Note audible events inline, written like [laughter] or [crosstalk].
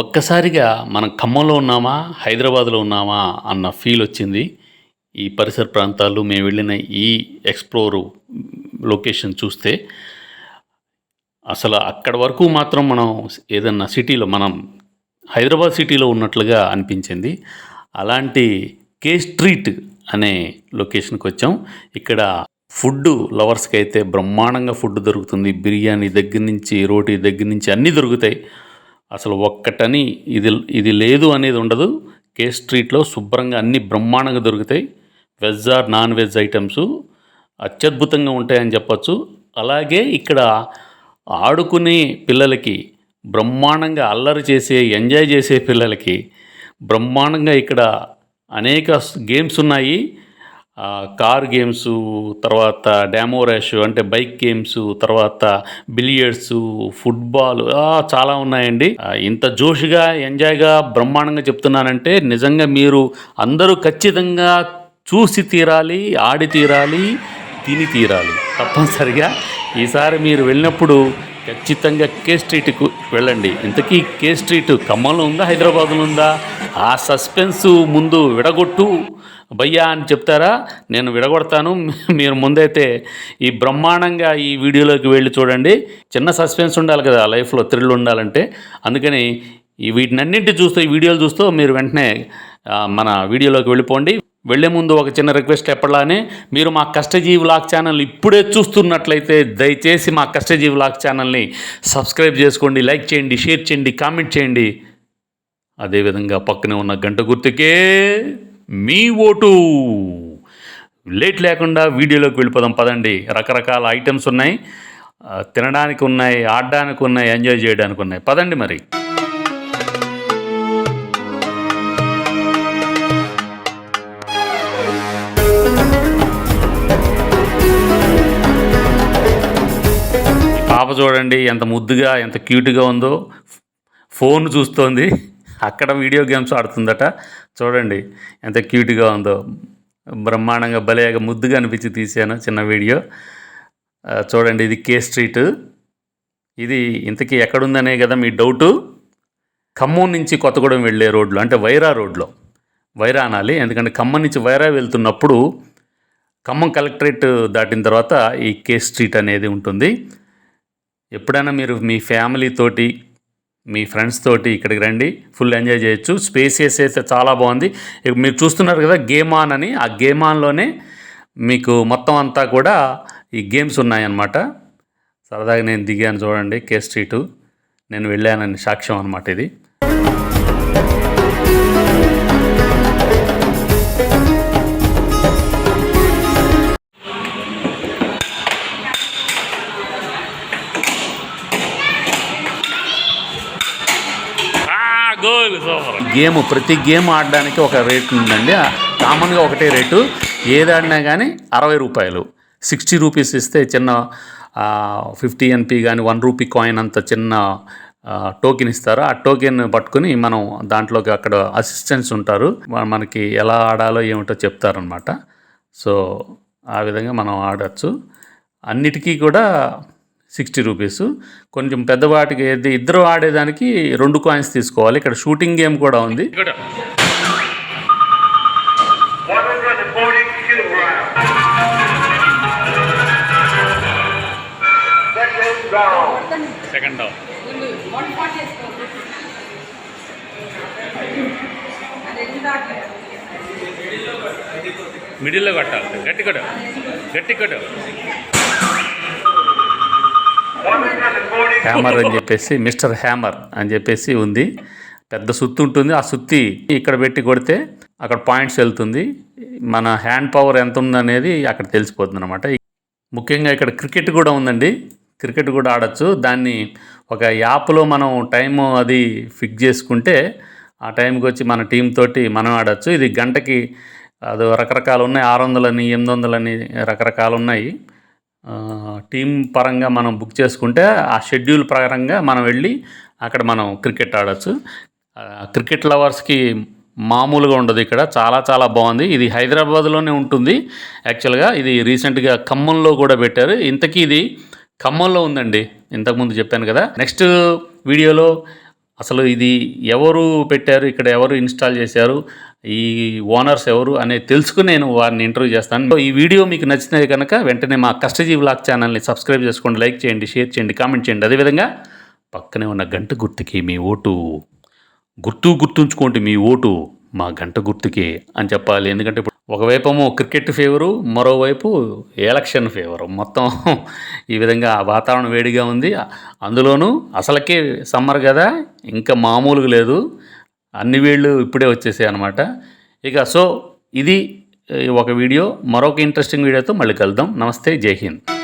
ఒక్కసారిగా మనం ఖమ్మంలో ఉన్నామా హైదరాబాద్లో ఉన్నామా అన్న ఫీల్ వచ్చింది. ఈ పరిసర ప్రాంతాలు మేము వెళ్ళిన ఈ ఎక్స్ప్లోర్ లొకేషన్ చూస్తే అసలు అక్కడ వరకు మాత్రం మనం ఏదన్నా సిటీలో మనం హైదరాబాద్ సిటీలో ఉన్నట్లుగా అనిపించింది. అలాంటి కే స్ట్రీట్ అనే లొకేషన్కి వచ్చాం. ఇక్కడ ఫుడ్ లవర్స్కి అయితే బ్రహ్మాండంగా ఫుడ్ దొరుకుతుంది. బిర్యానీ దగ్గర నుంచి రోటీ దగ్గర నుంచి అన్నీ దొరుకుతాయి. అసలు ఒక్కటని ఇది ఇది లేదు అనేది ఉండదు. కే స్ట్రీట్లో శుభ్రంగా అన్ని బ్రహ్మాండంగా దొరుకుతాయి. Veg or non veg items అత్యద్భుతంగా ఉంటాయని చెప్పచ్చు. అలాగే ఇక్కడ ఆడుకునే పిల్లలకి బ్రహ్మాండంగా అల్లరి చేసే ఎంజాయ్ చేసే పిల్లలకి బ్రహ్మాండంగా ఇక్కడ అనేక గేమ్స్ ఉన్నాయి. కార్ గేమ్స్ తర్వాత డ్యామో ర్యాష్ అంటే బైక్ గేమ్స్ తర్వాత బిలియర్డ్స్ ఫుట్బాల్ చాలా ఉన్నాయండి. ఇంత జోష్గా ఎంజాయ్గా బ్రహ్మాండంగా చెప్తున్నానంటే నిజంగా మీరు అందరూ ఖచ్చితంగా చూసి తీరాలి ఆడి తీరాలి తిని తీరాలి. తప్పనిసరిగా ఈసారి మీరు వెళ్ళినప్పుడు ఖచ్చితంగా కే స్ట్రీట్కు వెళ్ళండి. ఇంతకీ కే స్ట్రీట్ ఖమ్మంలో ఉందా హైదరాబాద్లో ఉందా? ఆ సస్పెన్స్ ముందు విడగొట్టు. భయ్యా అని చెప్తారా? నేను విడగొడతాను. [laughs] మీరు ముందైతే ఈ బ్రహ్మాండంగా ఈ వీడియోలోకి వెళ్ళి చూడండి. చిన్న సస్పెన్స్ ఉండాలి కదా లైఫ్లో థ్రిల్ ఉండాలంటే. అందుకని ఈ వీటినన్నింటి చూస్తూ ఈ వీడియోలు చూస్తూ మీరు వెంటనే మన వీడియోలోకి వెళ్ళిపోండి. వెళ్ళే ముందు ఒక చిన్న రిక్వెస్ట్ ఎప్పటిలానే మీరు మా కష్టజీవి వ్లాగ్ ఛానల్ ఇప్పుడే చూస్తున్నట్లయితే దయచేసి మా కష్టజీవి వ్లాగ్ ఛానల్ని సబ్స్క్రైబ్ చేసుకోండి లైక్ చేయండి షేర్ చేయండి కామెంట్ చేయండి. అదేవిధంగా పక్కనే ఉన్న గంట గుర్తుకే మీ ఓటు. లేట్ లేకుండా వీడియోలోకి వెళ్ళిపోదాం పదండి. రకరకాల ఐటమ్స్ ఉన్నాయి. తినడానికి ఉన్నాయి ఆడడానికి ఉన్నాయి ఎంజాయ్ చేయడానికి ఉన్నాయి. పదండి మరి. పాప చూడండి ఎంత ముద్దుగా ఎంత క్యూట్గా ఉందో. ఫోన్ చూస్తోంది. అక్కడ వీడియో గేమ్స్ ఆడుతుందట. చూడండి ఎంత క్యూట్గా ఉందో. బ్రహ్మాండంగా భలేగా ముద్దుగా అనిపించి తీశాను చిన్న వీడియో. చూడండి ఇది కే స్ట్రీట్ ఇది ఇంతకీ ఎక్కడుందనే కదా మీ డౌటు. ఖమ్మం నుంచి కొత్తగూడెం వెళ్ళే రోడ్లో అంటే వైరా రోడ్లో. వైరా అనాలి ఎందుకంటే ఖమ్మం నుంచి వైరా వెళ్తున్నప్పుడు ఖమ్మం కలెక్టరేట్ దాటిన తర్వాత ఈ కే స్ట్రీట్ అనేది ఉంటుంది. ఎప్పుడైనా మీరు మీ ఫ్యామిలీ తోటి మీ ఫ్రెండ్స్ తోటి ఇక్కడికి రండి ఫుల్ ఎంజాయ్ చేయొచ్చు. స్పేసియస్ అయితే చాలా బాగుంది. మీరు చూస్తున్నారు కదా గేమ్ ఆన్ అని. ఆ గేమ్ ఆన్లోనే మీకు మొత్తం అంతా కూడా ఈ గేమ్స్ ఉన్నాయన్నమాట. సరదాగా నేను దిగాను చూడండి కే స్ట్రీటు నేను వెళ్ళానని సాక్ష్యం అనమాట ఇది. గేమ్ ప్రతి గేమ్ ఆడడానికి ఒక రేట్ ఉందండి. కామన్గా ఒకటే రేటు. ఏది ఆడినా కానీ అరవై రూపాయలు. సిక్స్టీ రూపీస్ ఇస్తే చిన్న ఫిఫ్టీ ఎన్పి కానీ వన్ రూపీ కాయిన్ అంత చిన్న టోకెన్ ఇస్తారు. ఆ టోకెన్ పట్టుకుని మనం దాంట్లోకి అక్కడ అసిస్టెంట్స్ ఉంటారు. మనకి ఎలా ఆడాలో ఏమిటో చెప్తారనమాట సో ఆ విధంగా మనం ఆడచ్చు. అన్నిటికీ కూడా సిక్స్టీ రూపీస్. కొంచెం పెద్దవాటికి ఇద్దరు ఆడేదానికి రెండు కాయిన్స్ తీసుకోవాలి. ఇక్కడ షూటింగ్ గేమ్ కూడా ఉంది. సెకండ్ మిడిల్లో కొట్టాలి. గట్టి కొట్టు. గట్టి కొట్టు. 140 హ్యామర్ అని చెప్పేసి మిస్టర్ హ్యామర్ అని చెప్పేసి ఉంది. పెద్ద సుత్తి ఉంటుంది. ఆ సుత్తి ఇక్కడ పెట్టి కొడితే అక్కడ పాయింట్స్ వెళ్తుంది. మన హ్యాండ్ పవర్ ఎంత ఉందనేది అక్కడ తెలిసిపోతుంది అనమాట ముఖ్యంగా ఇక్కడ క్రికెట్ కూడా ఉందండి. క్రికెట్ కూడా ఆడచ్చు. దాన్ని ఒక యాప్లో మనం టైం అది ఫిక్స్ చేసుకుంటే ఆ టైంకి వచ్చి మన టీం తోటి మనం ఆడొచ్చు. ఇది గంటకి అది రకరకాలు ఉన్నాయి. ఆరు వందలని ఎనిమిది వందలని రకరకాలు ఉన్నాయి. టీం పరంగా మనం బుక్ చేసుకుంటే ఆ షెడ్యూల్ ప్రకారంగా మనం వెళ్ళి అక్కడ మనం క్రికెట్ ఆడొచ్చు. క్రికెట్ లవర్స్కి మామూలుగా ఉండదు ఇక్కడ. చాలా చాలా బాగుంది. ఇది హైదరాబాద్లోనే ఉంటుంది. యాక్చువల్గా ఇది రీసెంట్గా ఖమ్మంలో కూడా పెట్టారు. ఇంతకీ ఇది ఖమ్మంలో ఉందండి. ఇంతకుముందు చెప్పాను కదా. నెక్స్ట్ వీడియోలో అసలు ఇది ఎవరు పెట్టారు ఇక్కడ ఎవరు ఇన్స్టాల్ చేశారు ఈ ఓనర్స్ ఎవరు అనేది తెలుసుకుని నేను వారిని ఇంటర్వ్యూ చేస్తాను. ఈ వీడియో మీకు నచ్చినది కనుక వెంటనే మా కష్టజీ బ్లాగ్ ఛానల్ని సబ్స్క్రైబ్ చేసుకోండి లైక్ చేయండి షేర్ చేయండి కామెంట్ చేయండి. అదేవిధంగా పక్కనే ఉన్న గంట గుర్తుకి మీ ఓటు గుర్తు గుర్తుంచుకోండి మీ ఓటు. మా గంట గుర్తుకి అని చెప్పాలి. ఎందుకంటే ఇప్పుడు ఒకవైపు ఏమో క్రికెట్ ఫేవరు మరోవైపు ఎలక్షన్ ఫేవరు. మొత్తం ఈ విధంగా వాతావరణం వేడిగా ఉంది. అందులోనూ అసలకే సమ్మర్ కదా ఇంకా మామూలుగా లేదు. అన్ని వీళ్ళు ఇప్పుడే వచ్చేసాయి అనమాట ఇక సో ఇది ఒక వీడియో. మరొక ఇంట్రెస్టింగ్ వీడియోతో మళ్ళీ కలుద్దాం. నమస్తే జై హింద్.